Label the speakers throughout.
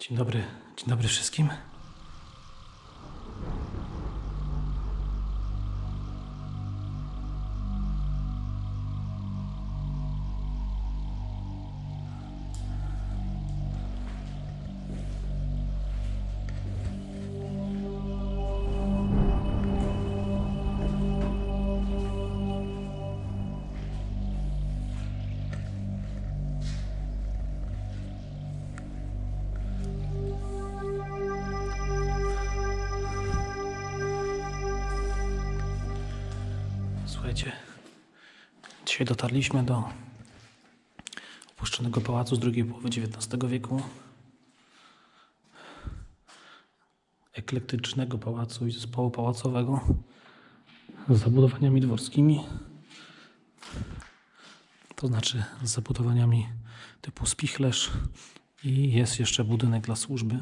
Speaker 1: Dzień dobry, dzień dobry wszystkim. Dzisiaj dotarliśmy do opuszczonego pałacu z drugiej połowy XIX wieku. Eklektycznego pałacu i zespołu pałacowego z zabudowaniami dworskimi. To znaczy z zabudowaniami typu spichlerz i jest jeszcze budynek dla służby.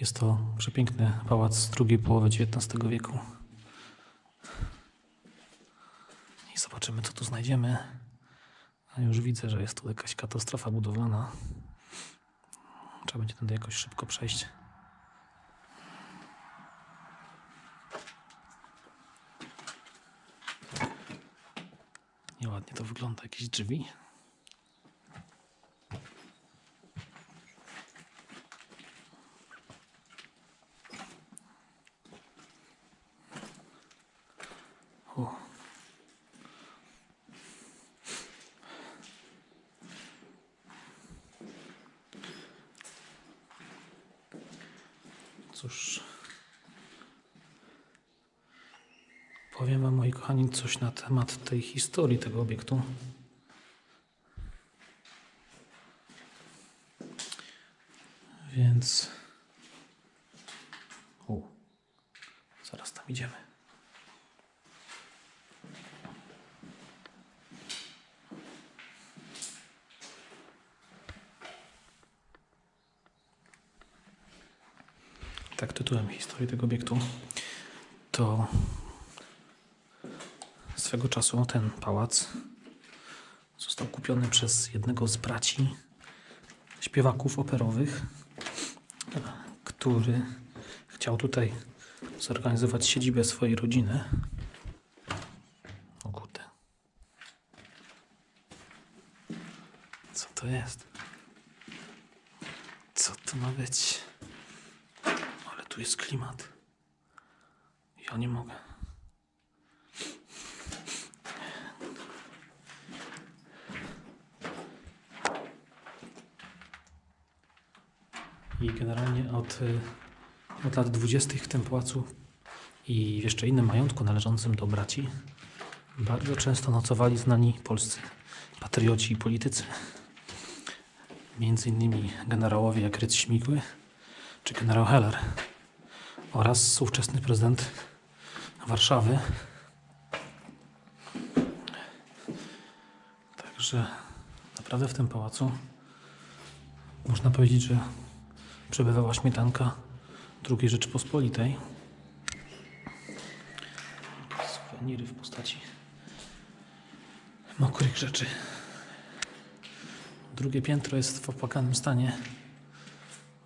Speaker 1: Jest to przepiękny pałac z drugiej połowy XIX wieku. I zobaczymy, co tu znajdziemy. A już widzę, że jest tu jakaś katastrofa budowlana. Trzeba będzie tędy jakoś szybko przejść. Nieładnie to wygląda, jakieś drzwi. Powiem Wam, moi kochani, coś na temat tej historii tego obiektu. Więc. U. Zaraz tam idziemy. tak tytułem historii tego obiektu, to swego czasu ten pałac został kupiony przez jednego z braci śpiewaków operowych, który chciał tutaj zorganizować siedzibę swojej rodziny. O kurde. Co to jest? Co to ma być? Ale tu jest klimat. Ja nie mogę. I generalnie od, od lat 20. w tym pałacu i w jeszcze innym majątku należącym do braci bardzo często nocowali znani polscy patrioci i politycy. Między innymi generałowie jak Rydz Śmigły czy generał Heller oraz ówczesny prezydent Warszawy. Także naprawdę w tym pałacu można powiedzieć, że przebywała śmietanka II Rzeczypospolitej. Suweniry w postaci mokrych rzeczy. Drugie piętro jest w opłakanym stanie,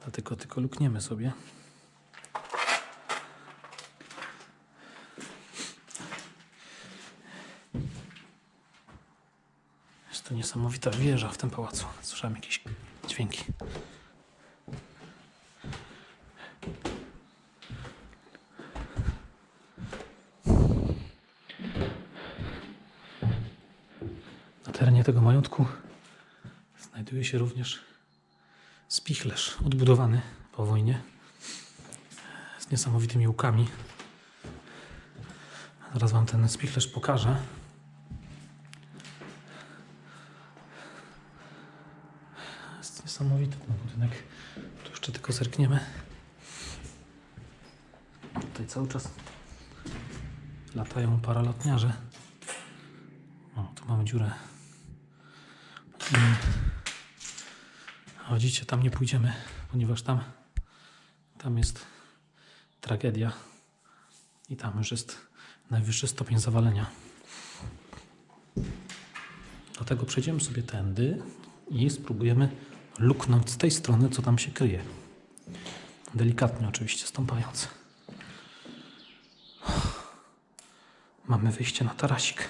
Speaker 1: dlatego tylko lukniemy sobie. Jest to niesamowita wieża w tym pałacu. Słyszałem jakieś dźwięki. Na terenie tego majątku znajduje się również spichlerz odbudowany po wojnie z niesamowitymi łukami. Zaraz Wam ten spichlerz pokażę. Jest niesamowity ten budynek. Tu jeszcze tylko zerkniemy. Tutaj cały czas latają paralotniarze. O, tu mamy dziurę. I... A Widzicie, tam nie pójdziemy, ponieważ tam, tam jest tragedia i tam już jest najwyższy stopień zawalenia. Dlatego przejdziemy sobie tędy i spróbujemy luknąć z tej strony, co tam się kryje. Delikatnie oczywiście stąpając. Mamy wyjście na tarasik.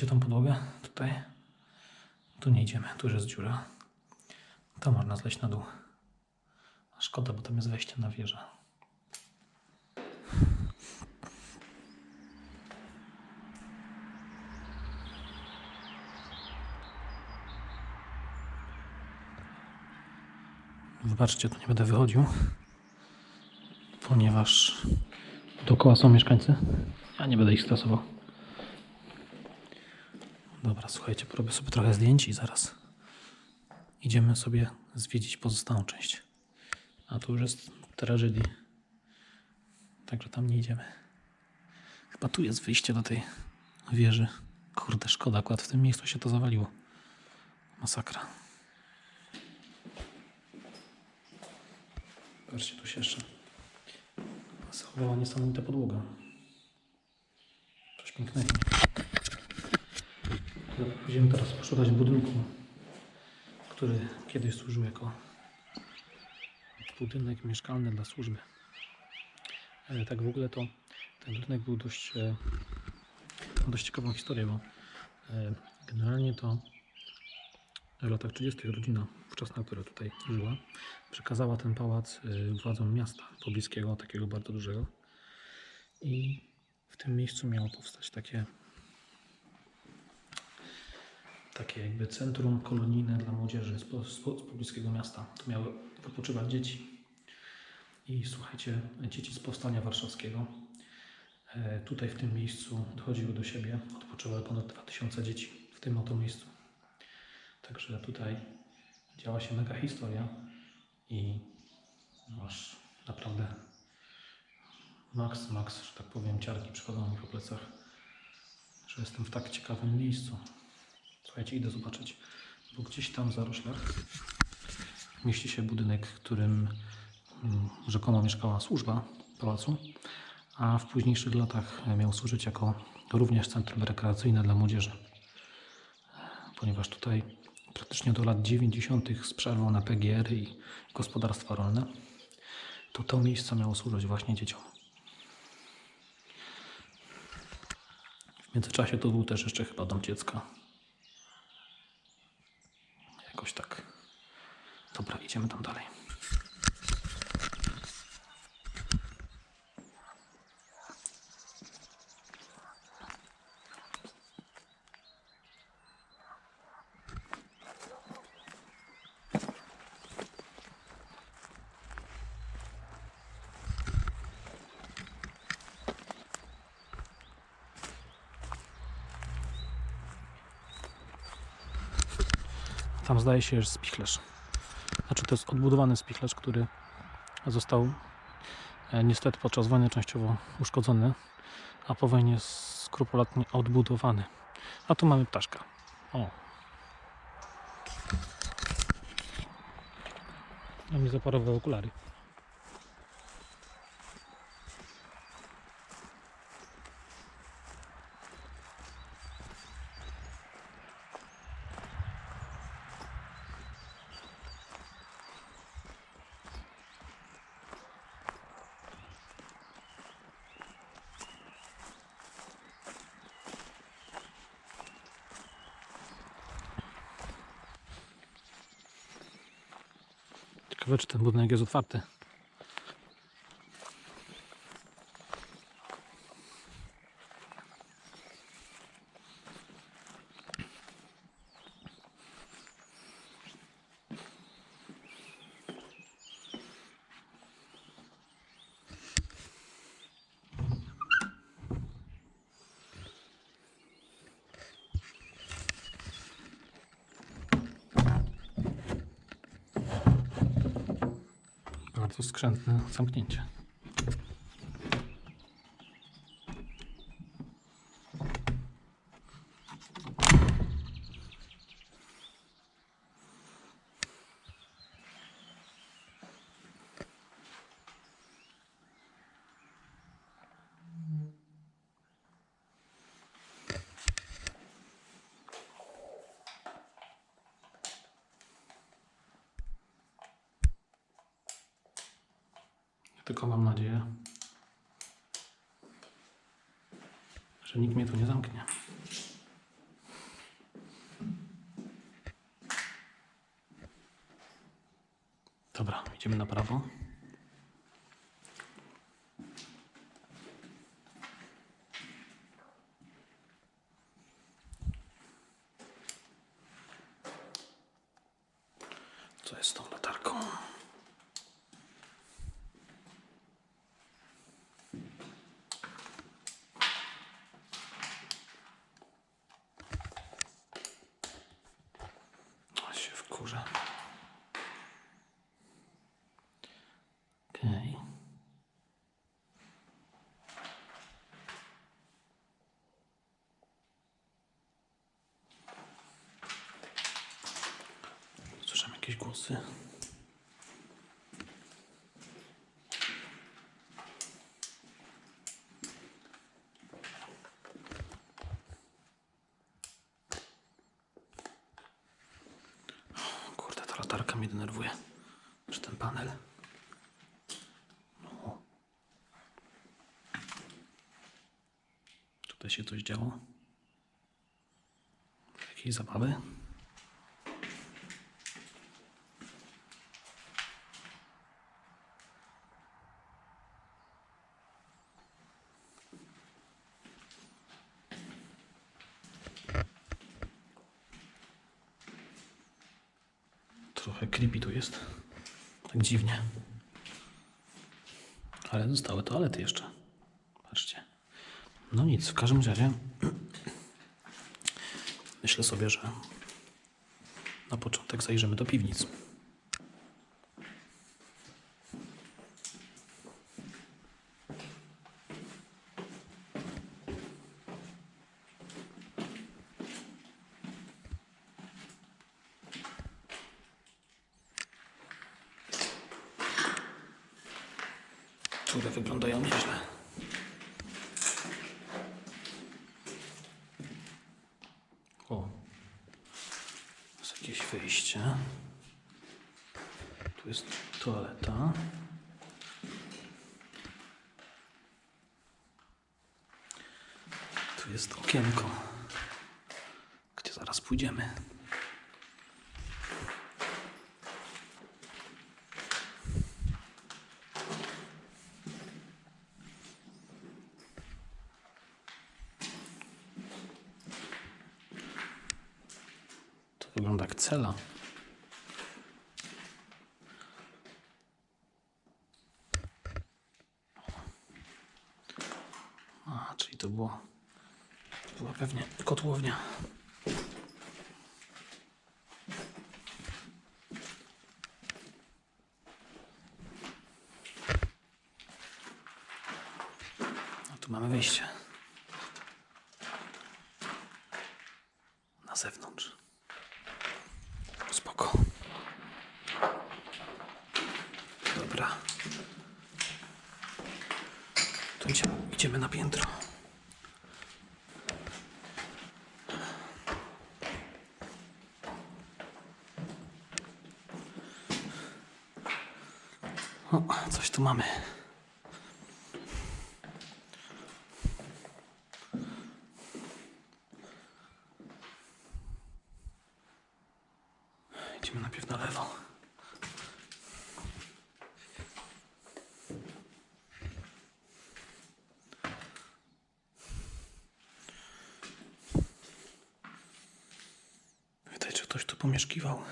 Speaker 1: Widzicie tą podłogę? Tutaj. Tu nie idziemy, tu już jest dziura. Tam można zleźć na dół. Szkoda, bo tam jest wejście na wieżę. Wybaczcie, tu nie będę wychodził, ponieważ dookoła są mieszkańcy. Ja nie będę ich stresował. Dobra, słuchajcie, porobię sobie trochę zdjęć i zaraz idziemy sobie zwiedzić pozostałą część. A tu już jest tragedii. Także tam nie idziemy. Chyba tu jest wyjście do tej wieży. Kurde, szkoda, akurat w tym miejscu się to zawaliło. Masakra. Patrzcie, tu się jeszcze zachowała niesamowita podłoga. Coś pięknego. Będziemy teraz poszukać budynku, który kiedyś służył jako budynek mieszkalny dla służby. E, Tak w ogóle to ten budynek był dość, e, dość ciekawą historię, bo e, generalnie to w latach 30. rodzina wczesna, która tutaj żyła, przekazała ten pałac władzom miasta pobliskiego, takiego bardzo dużego. I w tym miejscu miało powstać takie takie jakby centrum kolonijne dla młodzieży z, po- z, po- z pobliskiego miasta. Tu miały wypoczywać dzieci. I słuchajcie, dzieci z powstania warszawskiego e, tutaj w tym miejscu dochodziły do siebie. Odpoczywały ponad 2000 dzieci w tym oto miejscu. Także tutaj działa się mega historia i masz naprawdę maks, maks, że tak powiem, ciarki przychodzą mi po plecach, że jestem w tak ciekawym miejscu. Słuchajcie, idę zobaczyć, bo gdzieś tam w zaroślach mieści się budynek, w którym mm, rzekomo mieszkała służba pałacu, a w późniejszych latach miał służyć jako również centrum rekreacyjne dla młodzieży. Ponieważ tutaj praktycznie do lat 90. z przerwą na PGR i gospodarstwa rolne, to to miejsce miało służyć właśnie dzieciom. W międzyczasie to był też jeszcze chyba dom dziecka. Jakoś tak. Dobra, idziemy tam dalej. Tam zdaje się, że spichlerz. Znaczy to jest odbudowany spichlerz, który został e, niestety podczas wojny częściowo uszkodzony, a po wojnie skrupulatnie odbudowany. A tu mamy ptaszka. O. A mi zaparowały okulary. Ciekawe, czy ten budynek jest otwarty. Bardzo skrzętne zamknięcie. Tylko mam nadzieję, nikt mnie tu nie zamknie. Dobra, idziemy na prawo. Co jest z tą latarką? A się wkurzę. Okej. Słyszałem jakieś głosy. Kurde, ta latarka mnie denerwuje. Czy ten panel? No. Tutaj się coś działo. Jakieś zabawy? Trochę creepy tu jest. Tak dziwnie. Ale zostały toalety jeszcze. Patrzcie. No nic, w każdym razie myślę sobie, że na początek zajrzymy do piwnic. które wyglądają nieźle. O, jest jakieś wyjście. Tu jest toaleta. Tu gdzie zaraz pójdziemy. To wygląda jak cela. A, czyli to było. To była pewnie kotłownia. A tu mamy wyjście. Na zewnątrz. Spoko. Dobra. Idziemy, idziemy na piętro. O, coś tu mamy. Idziemy najpierw na lewo. Widać, pomieszkiwał.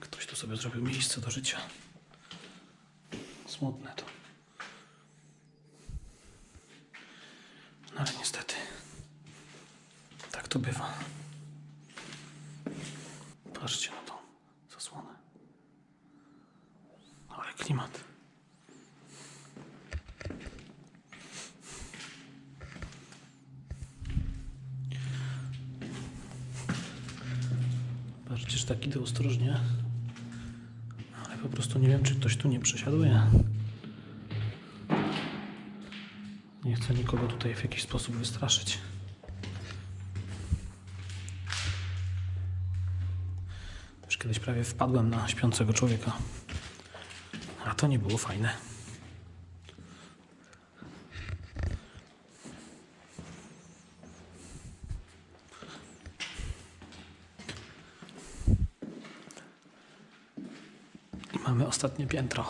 Speaker 1: Ktoś tu sobie zrobił miejsce do życia. Smutne to. No ale niestety. Tak to bywa. po prostu nie wiem, czy ktoś tu nie przesiaduje. Nie chcę nikogo tutaj w jakiś sposób wystraszyć. Już kiedyś prawie wpadłem na śpiącego człowieka. A to nie było fajne. Ostatnie piętro.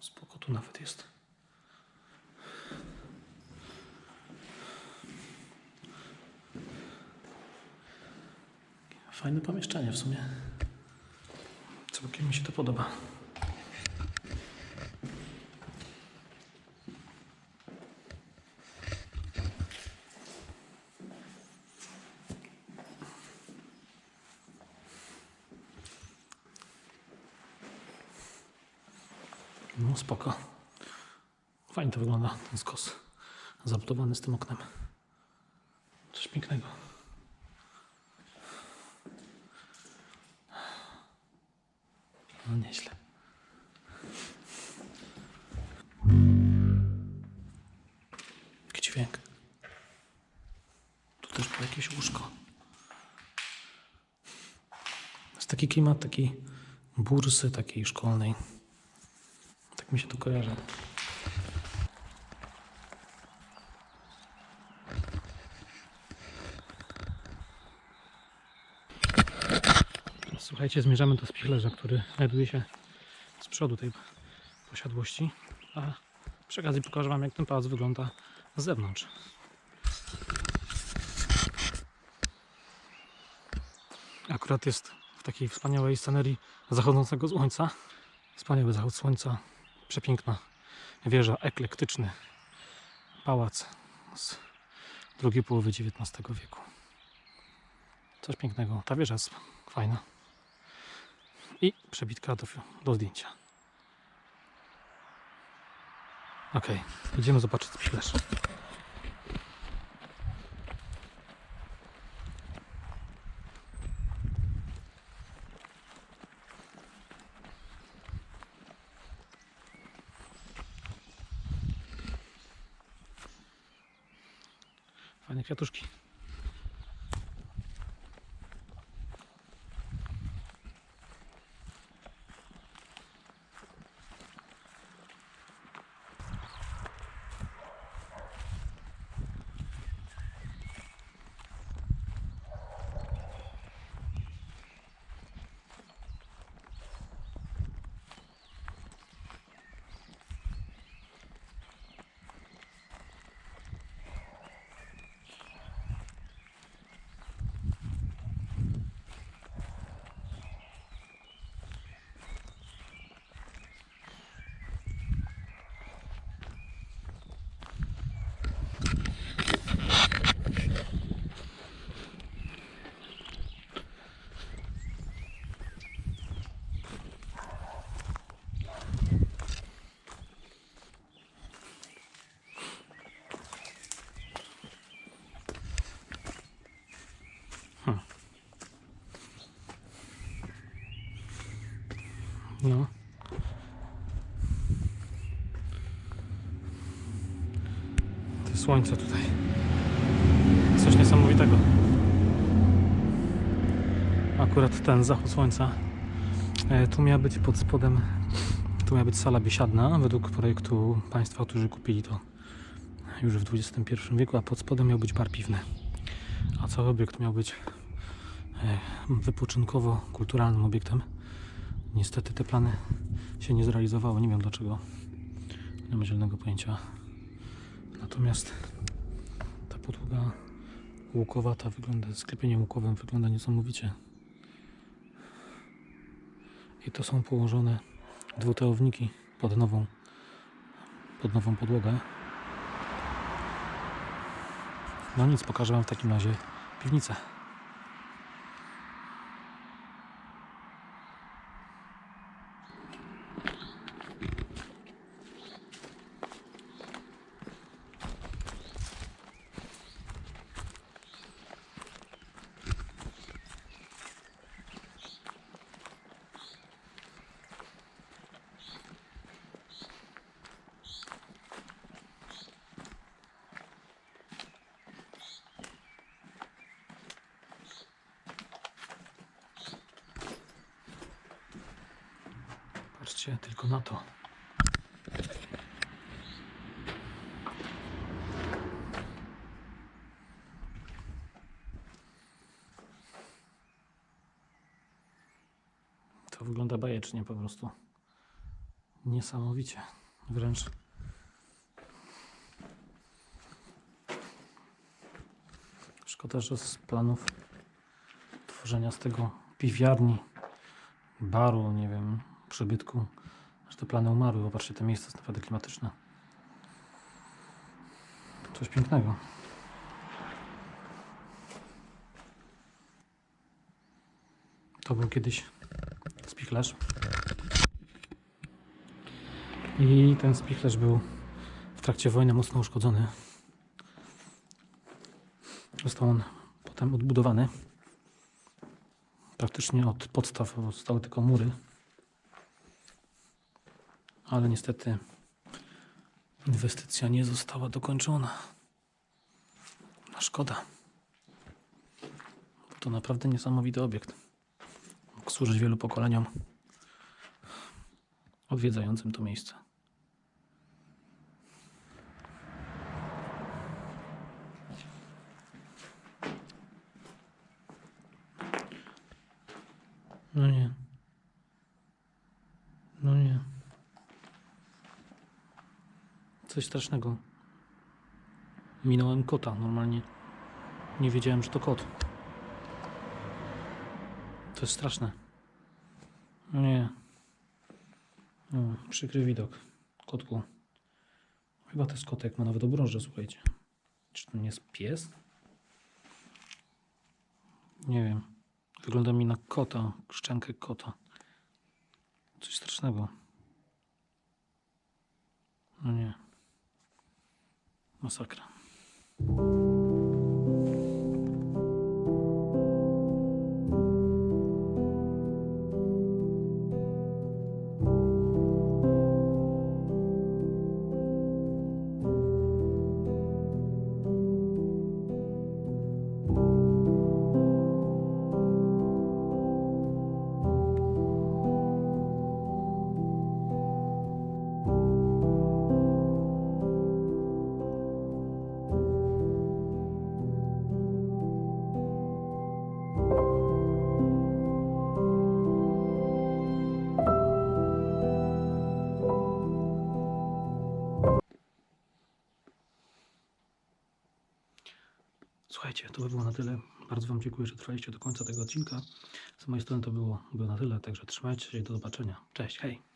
Speaker 1: Spoko tu nawet jest. Fajne pomieszczenie w sumie. Całkiem mi się to podoba. No spoko. Fajnie to wygląda, ten skos. Zabudowany z tym oknem. Coś pięknego. No nieźle. Jaki dźwięk. Tu też było jakieś łóżko. Jest taki klimat takiej bursy, takiej szkolnej. Tak mi się to kojarzy. Słuchajcie, zmierzamy do spichlerza, który znajduje się z przodu tej posiadłości. A przy okazji pokażę Wam, jak ten pałac wygląda z zewnątrz. Akurat jest w takiej wspaniałej scenerii zachodzącego słońca. Wspaniały zachód słońca, przepiękna wieża, eklektyczny pałac z drugiej połowy XIX wieku. Coś pięknego. Ta wieża jest fajna. I przebitka do, do zdjęcia. Ok, idziemy zobaczyć spichlerz. Fajne kwiatuszki. No. To słońce tutaj. Coś niesamowitego. Akurat ten zachód słońca. E, tu miała być pod spodem, tu miała być sala biesiadna, według projektu państwa, którzy kupili to już w XXI wieku, a pod spodem miał być bar piwny. A cały obiekt miał być e, wypoczynkowo-kulturalnym obiektem. Niestety te plany się nie zrealizowały. Nie wiem dlaczego. Nie mam zielonego pojęcia. Natomiast ta podłoga łukowata wygląda, sklepieniem łukowym wygląda niesamowicie. I to są położone dwutełowniki pod nową, pod nową podłogę. No nic, pokażę Wam w takim razie piwnicę. Patrzcie tylko na to. To wygląda bajecznie po prostu. Niesamowicie. Wręcz. Szkoda, że z planów tworzenia z tego piwiarni, baru, nie wiem, przybytku, że te plany umarły. Popatrzcie, to miejsce jest naprawdę klimatyczne. Coś pięknego. To był kiedyś spichlerz. I ten spichlerz był w trakcie wojny mocno uszkodzony. Został on potem odbudowany. Praktycznie od podstaw zostały tylko mury. Ale niestety inwestycja nie została dokończona. No szkoda. To naprawdę niesamowity obiekt. Mógł służyć wielu pokoleniom odwiedzającym to miejsce. No nie. No nie. Coś strasznego. Minąłem kota normalnie. Nie wiedziałem, że to kot. To jest straszne. Nie. No, przykry widok. Kotku. Chyba to jest kotek, ma nawet obroże, słuchajcie. Czy to nie jest pies? Nie wiem. Wygląda mi na kota, szczękę kota. Coś strasznego. No nie. Masakra. To by było na tyle. Bardzo Wam dziękuję, że trwaliście do końca tego odcinka. Z mojej strony to było, było na tyle, także trzymajcie się i do zobaczenia. Cześć, hej!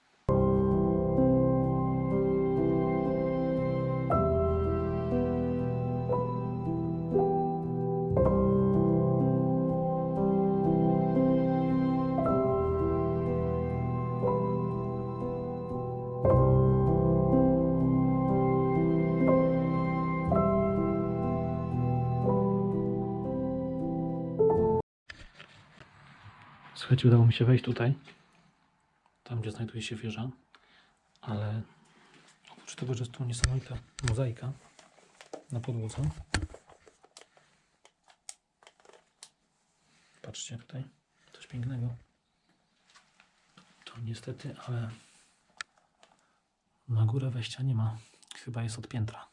Speaker 1: Słuchajcie, udało mi się wejść tutaj, tam gdzie znajduje się wieża, ale oprócz tego, że jest tu niesamowita mozaika na podłodze, patrzcie tutaj, coś pięknego, to niestety, ale na górę wejścia nie ma, chyba jest od piętra.